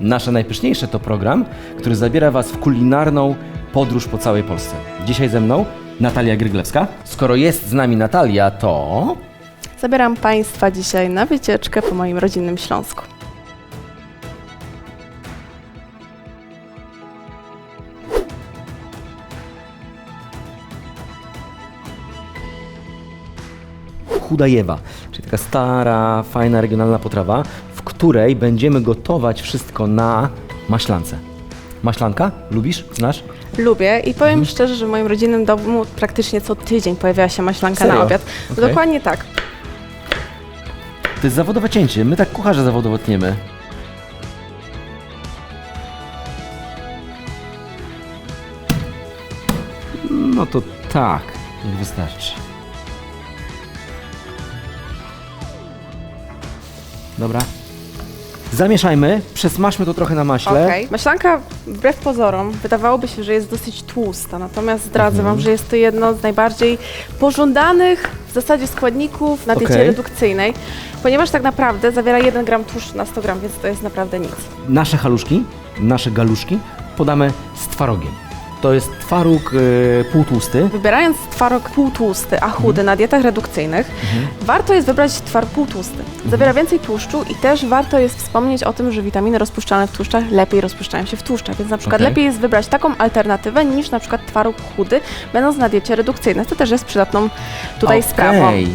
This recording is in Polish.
Nasze najpyszniejsze to program, który zabiera Was w kulinarną podróż po całej Polsce. Dzisiaj ze mną Natalia Gryglewska. Skoro jest z nami Natalia, to... Zabieram Państwa dzisiaj na wycieczkę po moim rodzinnym Śląsku. Chudajewa, czyli taka stara, fajna, regionalna potrawa, której będziemy gotować wszystko na maślance. Maślanka? Lubisz? Znasz? Lubię i powiem Mhm. szczerze, że w moim rodzinnym domu praktycznie co tydzień pojawiała się maślanka Serio? na obiad. Okej. Dokładnie tak. To jest zawodowe cięcie. My tak kucharze zawodowo tniemy. No to tak, niech wystarczy. Dobra. Zamieszajmy, przesmażmy to trochę na maśle. Okej. Maślanka, wbrew pozorom, wydawałoby się, że jest dosyć tłusta, natomiast zdradzę Mhm. Wam, że jest to jedno z najbardziej pożądanych w zasadzie składników na diecie Okej. redukcyjnej, ponieważ tak naprawdę zawiera 1 gram tłuszczu na 100 gram, więc to jest naprawdę nic. Nasze haluszki, nasze galuszki podamy z twarogiem. To jest twaróg yy, półtłusty. Wybierając twaróg półtłusty, a chudy Mhm. na dietach redukcyjnych, warto jest wybrać twar półtłusty. Mhm. Zawiera więcej tłuszczu i też warto jest wspomnieć o tym, że witaminy rozpuszczalne w tłuszczach lepiej rozpuszczają się w tłuszczach, więc na przykład Okej. lepiej jest wybrać taką alternatywę niż na przykład twaróg chudy, będąc na diecie redukcyjnej. To też jest przydatną tutaj sprawą. Okej.